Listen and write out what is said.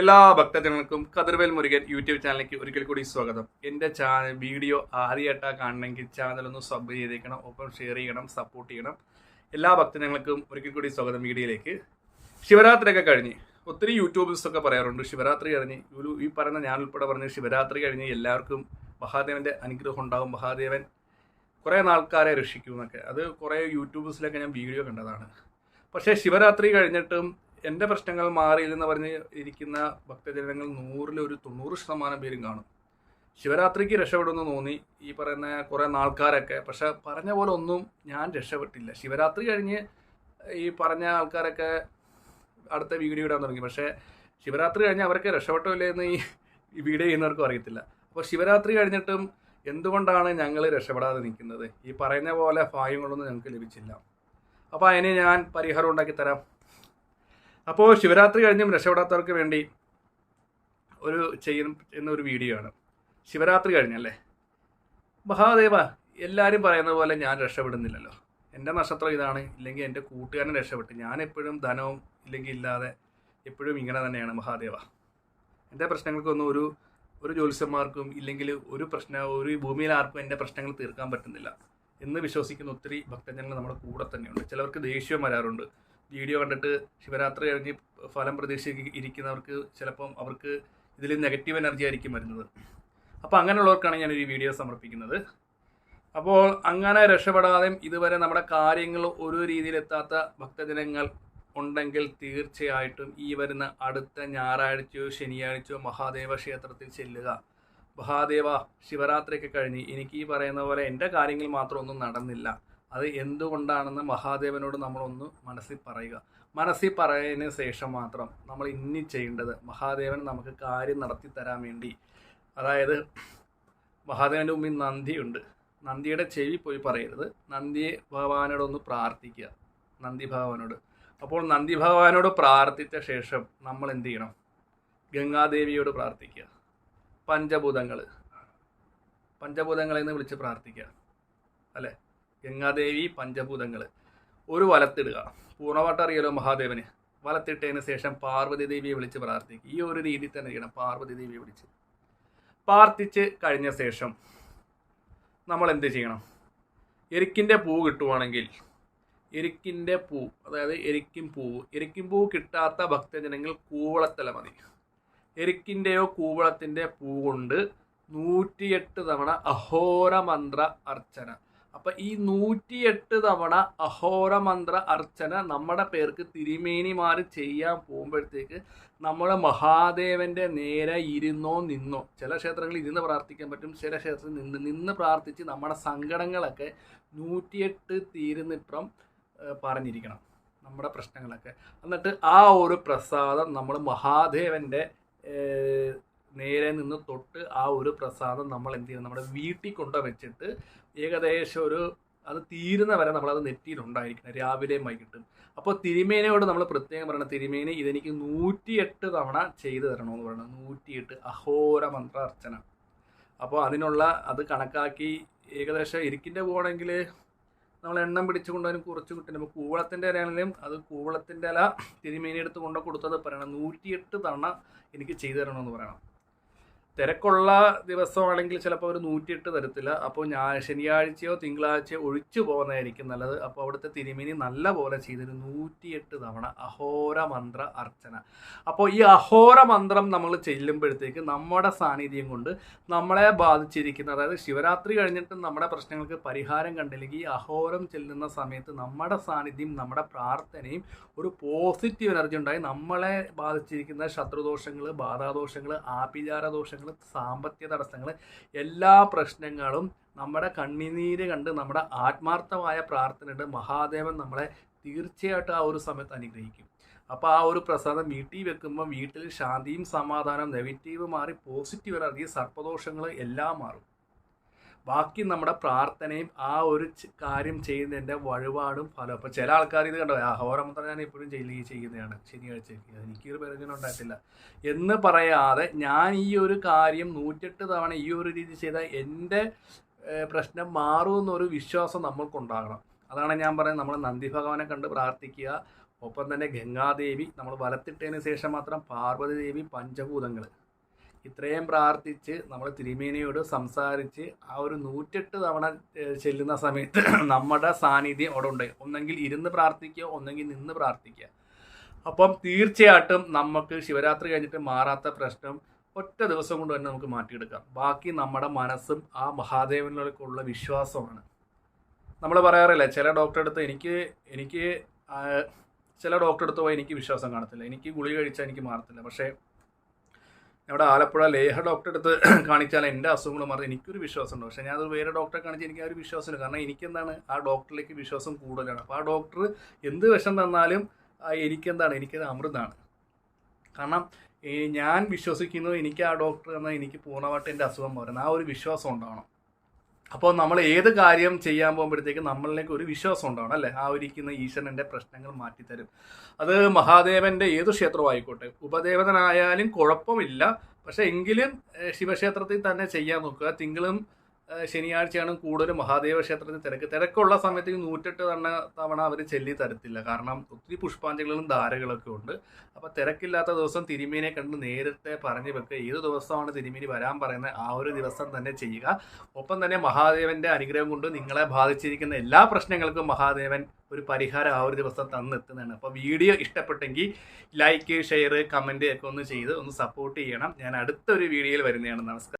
എല്ലാ ഭക്തജനങ്ങൾക്കും കതിർവേൽ മുരുകൻ യൂട്യൂബ് ചാനലിലേക്ക് ഒരിക്കൽ കൂടി സ്വാഗതം. എന്റെ ചാനൽ വീഡിയോ ആദ്യമായിട്ടാണ് കാണണമെങ്കിൽ ചാനൽ ഒന്ന് സബ് ചെയ്തേക്കണം ഒപ്പം ഷെയർ ചെയ്യണം സപ്പോർട്ട് ചെയ്യണം. എല്ലാ ഭക്തജനങ്ങൾക്കും ഒരിക്കൽ കൂടി സ്വാഗതം വീഡിയോയിലേക്ക്. ശിവരാത്രിയൊക്കെ കഴിഞ്ഞ്. ഒത്തിരി യൂട്യൂബേഴ്സ് ഒക്കെ പറയാറുണ്ട് ശിവരാത്രി കഴിഞ്ഞ്. ഈ പറയുന്ന ഞാൻ ഉൾപ്പെടെ പറഞ്ഞ ശിവരാത്രി കഴിഞ്ഞ് എല്ലാവർക്കും മഹാദേവന്റെ അനുഗ്രഹം ഉണ്ടാകും മഹാദേവൻ കുറേ ആൾക്കാരെ രക്ഷിക്കും എന്നൊക്കെ. അത് കുറേ യൂട്യൂബേഴ്സിലൊക്കെ ഞാൻ വീഡിയോ കണ്ടതാണ്. പക്ഷേ ശിവരാത്രി കഴിഞ്ഞിട്ടും എന്റെ പ്രശ്നങ്ങൾ മാറിയില്ലെന്ന് പറഞ്ഞ് ഇരിക്കുന്ന ഭക്തജനങ്ങൾ നൂറിൽ ഒരു തൊണ്ണൂറ് ശതമാനം പേരും കാണും. ശിവരാത്രിക്ക് രക്ഷപ്പെടുമെന്ന് തോന്നി ഈ പറയുന്ന കുറേ ആൾക്കാരൊക്കെ പക്ഷെ പറഞ്ഞ പോലെ ഒന്നും ഞാൻ രക്ഷപ്പെട്ടില്ല. ശിവരാത്രി കഴിഞ്ഞ് ഈ പറഞ്ഞ ആൾക്കാരൊക്കെ അടുത്ത വീഡിയോ ഇടാൻ തുടങ്ങി. പക്ഷേ ശിവരാത്രി കഴിഞ്ഞ് അവരൊക്കെ രക്ഷപ്പെട്ടില്ലേ എന്ന് ഈ വീഡിയോ ചെയ്യുന്നവർക്കും അറിയത്തില്ല. അപ്പോൾ ശിവരാത്രി കഴിഞ്ഞിട്ടും എന്തുകൊണ്ടാണ് ഞങ്ങൾ രക്ഷപ്പെടാതെ നിൽക്കുന്നത്? ഈ പറയുന്ന പോലെ ഭാഗ്യങ്ങളൊന്നും ഞങ്ങൾക്ക് ലഭിച്ചില്ല. അപ്പോൾ അതിന് ഞാൻ പരിഹാരം ഉണ്ടാക്കി തരാം അപ്പോൾ ശിവരാത്രി കഴിഞ്ഞും രക്ഷപ്പെടാത്തവർക്ക് വേണ്ടി ഒരു ചെയ്യുന്ന ഒരു വീഡിയോ ആണ്. ശിവരാത്രി കഴിഞ്ഞല്ലേ? മഹാദേവ എല്ലാവരും പറയുന്ന പോലെ ഞാൻ രക്ഷപ്പെടുന്നില്ലല്ലോ. എന്റെ നക്ഷത്രം ഇതാണ് ഇല്ലെങ്കിൽ എന്റെ കൂട്ടുകാരൻ രക്ഷപ്പെട്ടു. ഞാൻ എപ്പോഴും ധനവും ഇല്ലെങ്കിൽ ഇല്ലാതെ എപ്പോഴും ഇങ്ങനെ തന്നെയാണ് മഹാദേവ. എന്റെ പ്രശ്നങ്ങൾക്കൊന്നും ഒരു ഒരു ജ്യോത്സ്യന്മാർക്കും ഇല്ലെങ്കിൽ ഒരു പ്രശ്ന ഒരു ഭൂമിയിൽ ആർക്കും എന്റെ പ്രശ്നങ്ങൾ തീർക്കാൻ പറ്റുന്നില്ല എന്ന് വിശ്വസിക്കുന്ന ഒത്തിരി ഭക്തജനങ്ങൾ നമ്മുടെ കൂടെ തന്നെയുണ്ട്. ചിലവർക്ക് ദേഷ്യം വരാറുണ്ട്. വീഡിയോ കണ്ടിട്ട് ശിവരാത്രി കഴിഞ്ഞ് ഫലം പ്രതീക്ഷിച്ച് ഇരിക്കുന്നവർക്ക് ചിലപ്പം അവർക്ക് ഇതിൽ നെഗറ്റീവ് എനർജി ആയിരിക്കും വരുന്നത്. അപ്പോൾ അങ്ങനെയുള്ളവർക്കാണ് ഞാൻ ഈ വീഡിയോ സമർപ്പിക്കുന്നത്. അപ്പോൾ അങ്ങനെ രക്ഷപ്പെടാതെയും ഇതുവരെ നമ്മുടെ കാര്യങ്ങൾ ഒരു രീതിയിലെത്താത്ത ഭക്തജനങ്ങൾ ഉണ്ടെങ്കിൽ തീർച്ചയായിട്ടും ഈ വരുന്ന അടുത്ത ഞായറാഴ്ചയോ ശനിയാഴ്ചയോ മഹാദേവ ക്ഷേത്രത്തിൽ ചെല്ലുക. മഹാദേവ ശിവരാത്രിയൊക്കെ കഴിഞ്ഞ് എനിക്ക് ഈ പറയുന്ന പോലെ എന്റെ കാര്യങ്ങൾ മാത്രമൊന്നും നടന്നില്ല. അത് എന്തുകൊണ്ടാണെന്ന് മഹാദേവനോട് നമ്മളൊന്ന് മനസ്സിൽ പറയുക. മനസ്സിൽ പറയുന്നതിന് ശേഷം മാത്രം നമ്മൾ ഇനി ചെയ്യേണ്ടത് മഹാദേവൻ നമുക്ക് കാര്യം നടത്തി തരാൻ വേണ്ടി. അതായത് മഹാദേവന്റെ മുമ്പിൽ നന്ദിയുണ്ട്. നന്ദിയുടെ ചെവി പോയി പറയരുത്. നന്ദിയെ ഭഗവാനോടൊന്ന് പ്രാർത്ഥിക്കുക. നന്ദി ഭഗവാനോട്. അപ്പോൾ നന്ദി ഭഗവാനോട് പ്രാർത്ഥിച്ച ശേഷം നമ്മൾ എന്ത് ചെയ്യണം? ഗംഗാദേവിയോട് പ്രാർത്ഥിക്കുക. പഞ്ചഭൂതങ്ങൾ പഞ്ചഭൂതങ്ങളെ. നിന്ന് വിളിച്ച് പ്രാർത്ഥിക്കുക. അല്ലേ? ഗംഗാദേവി പഞ്ചഭൂതങ്ങൾ ഒരു വലത്തിടുക. പൂർണമായിട്ട് അറിയാലോ മഹാദേവന്. വലത്തിട്ടതിന് ശേഷം പാർവതി ദേവിയെ വിളിച്ച് പ്രാർത്ഥിക്കുക ഈ ഒരു രീതിയിൽ തന്നെ ചെയ്യണം പാർവതി ദേവിയെ വിളിച്ച്. പ്രാർത്ഥിച്ച് കഴിഞ്ഞ ശേഷം നമ്മൾ എന്ത് ചെയ്യണം? എരിക്കിന്റെ പൂ കിട്ടുവാണെങ്കിൽ എരിക്കിന്റെ പൂ അതായത് എരിക്കും പൂവ് എരിക്കും പൂ കിട്ടാത്ത ഭക്തജനങ്ങൾ കൂവളത്തല മതി. എരിക്കിന്റെയോ കൂവളത്തിന്റെ പൂ കൊണ്ട് നൂറ്റിയെട്ട് തവണ അഹോരമന്ത്ര അർച്ചന. അപ്പൊ ഈ നൂറ്റിയെട്ട് തവണ അഹോരമന്ത്ര അർച്ചന നമ്മുടെ പേർക്ക് തിരുമേനിമാർ ചെയ്യാൻ പോകുമ്പോഴത്തേക്ക് നമ്മുടെ മഹാദേവന്റെ നേരെ ഇരുന്നോ നിന്നോ ചില ക്ഷേത്രങ്ങളിൽ ഇരുന്ന് പ്രാർത്ഥിക്കാൻ പറ്റും ചില ക്ഷേത്രത്തിൽ നിന്ന് നിന്ന് പ്രാർത്ഥിച്ച് നമ്മുടെ സങ്കടങ്ങളൊക്കെ നൂറ്റിയെട്ട് തീരുന്നിട്ടം പറഞ്ഞിരിക്കണം നമ്മുടെ പ്രശ്നങ്ങളൊക്കെ. എന്നിട്ട് ആ ഒരു പ്രസാദം നമ്മൾ മഹാദേവന്റെ ഏഹ് നേരെ നിന്ന് തൊട്ട് ആ ഒരു പ്രസാദം നമ്മൾ എന്ത് ചെയ്യണം നമ്മുടെ വീട്ടിൽ കൊണ്ടു വെച്ചിട്ട് ഏകദേശം ഒരു അത് തീരുന്ന വരെ നമ്മളത് നെറ്റിയിലുണ്ടായിരിക്കണം. രാവിലെയും വൈകിട്ടും. അപ്പോൾ തിരുമേനയോട് നമ്മൾ പ്രത്യേകം പറയണം തിരുമേനി ഇതെനിക്ക് നൂറ്റിയെട്ട് തവണ ചെയ്തു തരണമെന്ന് പറയണം. നൂറ്റിയെട്ട് അഹോര മന്ത്രാർച്ചന അപ്പോൾ അതിനുള്ള അത് കണക്കാക്കി ഏകദേശം ഇരിക്കിന്റെ പോകണമെങ്കിൽ നമ്മൾ എണ്ണം പിടിച്ചു കൊണ്ടുവരും. കുറച്ച് കിട്ടും അപ്പോൾ കൂവളത്തിന്റെ ഇലയാണെങ്കിലും അത് കൂവളത്തിന്റെ ഇല തിരുമേനി എടുത്ത് കൊണ്ടു കൊടുത്തത് പറയണം. നൂറ്റിയെട്ട് തവണ എനിക്ക് ചെയ്തു തരണമെന്ന് പറയണം. തിരക്കുള്ള ദിവസമാണെങ്കിൽ ചിലപ്പോൾ അവർ നൂറ്റിയെട്ട് തരത്തില്ല അപ്പോൾ ഞാൻ ശനിയാഴ്ചയോ തിങ്കളാഴ്ചയോ ഒഴിച്ചു പോകുന്നതായിരിക്കും നല്ലത്. അപ്പോൾ അവിടുത്തെ തിരുമേനി നല്ല പോലെ ചെയ്തൊരു നൂറ്റിയെട്ട് തവണ അഹോര മന്ത്ര അർച്ചന. അപ്പോൾ ഈ അഹോര മന്ത്രം നമ്മൾ ചെല്ലുമ്പോഴത്തേക്ക് നമ്മുടെ സാന്നിധ്യം കൊണ്ട് നമ്മളെ ബാധിച്ചിരിക്കുന്ന അതായത് ശിവരാത്രി കഴിഞ്ഞിട്ട് നമ്മുടെ പ്രശ്നങ്ങൾക്ക് പരിഹാരം കണ്ടില്ലെങ്കിൽ ഈ അഹോരം ചെല്ലുന്ന സമയത്ത് നമ്മുടെ സാന്നിധ്യം നമ്മുടെ പ്രാർത്ഥനയും ഒരു പോസിറ്റീവ് എനർജി ഉണ്ടായി. നമ്മളെ ബാധിച്ചിരിക്കുന്ന ശത്രുദോഷങ്ങൾ ബാധാദോഷങ്ങൾ ആഭിചാര ദോഷങ്ങൾ സാമ്പത്തിക തടസ്സങ്ങൾ എല്ലാ പ്രശ്നങ്ങളും നമ്മുടെ കണ്ണിനീര് കണ്ട് നമ്മുടെ ആത്മാർത്ഥമായ പ്രാർത്ഥനയുടെ മഹാദേവൻ നമ്മളെ തീർച്ചയായിട്ടും ആ ഒരു സമയത്ത് അനുഗ്രഹിക്കും. അപ്പോൾ ആ ഒരു പ്രസാദം വീട്ടിൽ വെക്കുമ്പോൾ വീട്ടിൽ ശാന്തിയും സമാധാനം നെഗറ്റീവ് മാറി പോസിറ്റീവ് എനർജി സർപ്പദോഷങ്ങൾ എല്ലാം മാറും. ബാക്കി നമ്മുടെ പ്രാർത്ഥനയും ആ ഒരു കാര്യം ചെയ്യുന്നതിന്റെ വഴിപാടും ഫലം അപ്പോൾ ചില ആൾക്കാർ ഇത് കണ്ടോ? അഹോരമന്ത്രം ഞാൻ എപ്പോഴും ചെയ്യ ചെയ്യുന്നതാണ്. ശനിയാഴ്ച എനിക്കൊരു പ്രയോജനം ഉണ്ടായിട്ടില്ല. എന്ന് പറയാതെ ഞാൻ ഈ ഒരു കാര്യം നൂറ്റെട്ട് തവണ ഈ ഒരു രീതി ചെയ്താൽ എന്റെ പ്രശ്നം മാറുമെന്നൊരു വിശ്വാസം നമ്മൾക്കുണ്ടാകണം. അതാണ് ഞാൻ പറയുന്നത്. നമ്മൾ നന്ദി ഭഗവാനെ കണ്ട് പ്രാർത്ഥിക്കുക. ഒപ്പം തന്നെ ഗംഗാദേവി നമ്മൾ വലത്തിട്ടതിന് ശേഷം മാത്രം പാർവതി ദേവി പഞ്ചഭൂതങ്ങൾ. ഇത്രയും പ്രാർത്ഥിച്ച് നമ്മൾ തിരുമേനിയോട് സംസാരിച്ച് ആ ഒരു നൂറ്റെട്ട് തവണ ചെല്ലുന്ന സമയത്ത് നമ്മുടെ സാന്നിധ്യം അവിടെ ഉണ്ട്. ഒന്നെങ്കിൽ ഇരുന്ന് പ്രാർത്ഥിക്കുക ഒന്നെങ്കിൽ നിന്ന് പ്രാർത്ഥിക്കുക. അപ്പം തീർച്ചയായിട്ടും നമുക്ക് ശിവരാത്രി കഴിഞ്ഞിട്ട് മാറാത്ത പ്രശ്നം ഒറ്റ ദിവസം കൊണ്ട് തന്നെ നമുക്ക് മാറ്റിയെടുക്കാം. ബാക്കി നമ്മുടെ മനസ്സും ആ മഹാദേവനിലേക്കുള്ള വിശ്വാസമാണ്. നമ്മൾ പറയാറില്ല ചില ഡോക്ടറെ അടുത്ത് എനിക്ക് എനിക്ക് ചില ഡോക്ടറെ അടുത്ത് പോയി എനിക്ക് വിശ്വാസം കാണത്തില്ല. എനിക്ക് ഗുളിക കഴിച്ചാൽ എനിക്ക് മാറത്തില്ല. പക്ഷേ ഇവിടെ ആലപ്പുഴ ലേഹ ഡോക്ടറെ അടുത്ത് കാണിച്ചാൽ എന്റെ അസുഖങ്ങൾ മാറി. എനിക്കൊരു വിശ്വാസമുണ്ട്. പക്ഷേ ഞാൻ അത് വേറെ ഡോക്ടറെ കാണിച്ച് എനിക്ക് ആ ഒരു വിശ്വാസമില്ല. കാരണം എനിക്കെന്താണ് ആ ഡോക്ടറിലേക്ക് വിശ്വാസം കൂടുതലാണ്. അപ്പോൾ ആ ഡോക്ടർ എന്ത് വിഷം തന്നാലും എനിക്കെന്താണ്? എനിക്കത് അമൃതാണ്. കാരണം ഞാൻ വിശ്വസിക്കുന്നു എനിക്ക് ആ ഡോക്ടർ എന്നാൽ എനിക്ക് പൂർണമായിട്ട് എന്റെ അസുഖം മാറുന്നത് ആ ഒരു വിശ്വാസം ഉണ്ടാവണം. അപ്പോൾ നമ്മൾ ഏത് കാര്യം ചെയ്യാൻ പോകുമ്പോഴത്തേക്ക് നമ്മളിലേക്ക് ഒരു വിശ്വാസം ഉണ്ടാവണം അല്ലേ? ആ ഒരിക്കുന്ന ഈശ്വരന്റെ പ്രശ്നങ്ങൾ മാറ്റിത്തരും. അത് മഹാദേവന്റെ ഏത് ക്ഷേത്രവും ആയിക്കോട്ടെ ഉപദേവതനായാലും കുഴപ്പമില്ല. പക്ഷെ എങ്കിലും ശിവക്ഷേത്രത്തിൽ തന്നെ ചെയ്യാൻ നോക്കുക. തിങ്കളും ശനിയാഴ്ചയാണ് കൂടുതൽ മഹാദേവ ക്ഷേത്രത്തിൽ തിരക്ക്. തിരക്കുള്ള സമയത്ത് നൂറ്റെട്ട് തവണ തവണ അവർ ചെല്ലി തരത്തില്ല. കാരണം ഒത്തിരി പുഷ്പാഞ്ജലികളും ധാരകളൊക്കെ ഉണ്ട്. അപ്പോൾ തിരക്കില്ലാത്ത ദിവസം തിരുമേനെ കണ്ട് നേരത്തെ പറഞ്ഞു വെക്കുക. ഏത് ദിവസമാണ് തിരുമേനി വരാൻ പറയുന്നത്? ആ ഒരു ദിവസം തന്നെ ചെയ്യുക. ഒപ്പം തന്നെ മഹാദേവന്റെ അനുഗ്രഹം കൊണ്ട് നിങ്ങളെ ബാധിച്ചിരിക്കുന്ന എല്ലാ പ്രശ്നങ്ങൾക്കും മഹാദേവൻ ഒരു പരിഹാരം ആ ഒരു ദിവസം തന്നെത്തുന്നതാണ്. അപ്പോൾ വീഡിയോ ഇഷ്ടപ്പെട്ടെങ്കിൽ ലൈക്ക് ഷെയർ കമന്റ് ഒക്കെ ഒന്ന് ചെയ്ത് ഒന്ന് സപ്പോർട്ട് ചെയ്യണം. ഞാൻ അടുത്തൊരു വീഡിയോയിൽ വരുന്നതാണ്. നമസ്കാരം.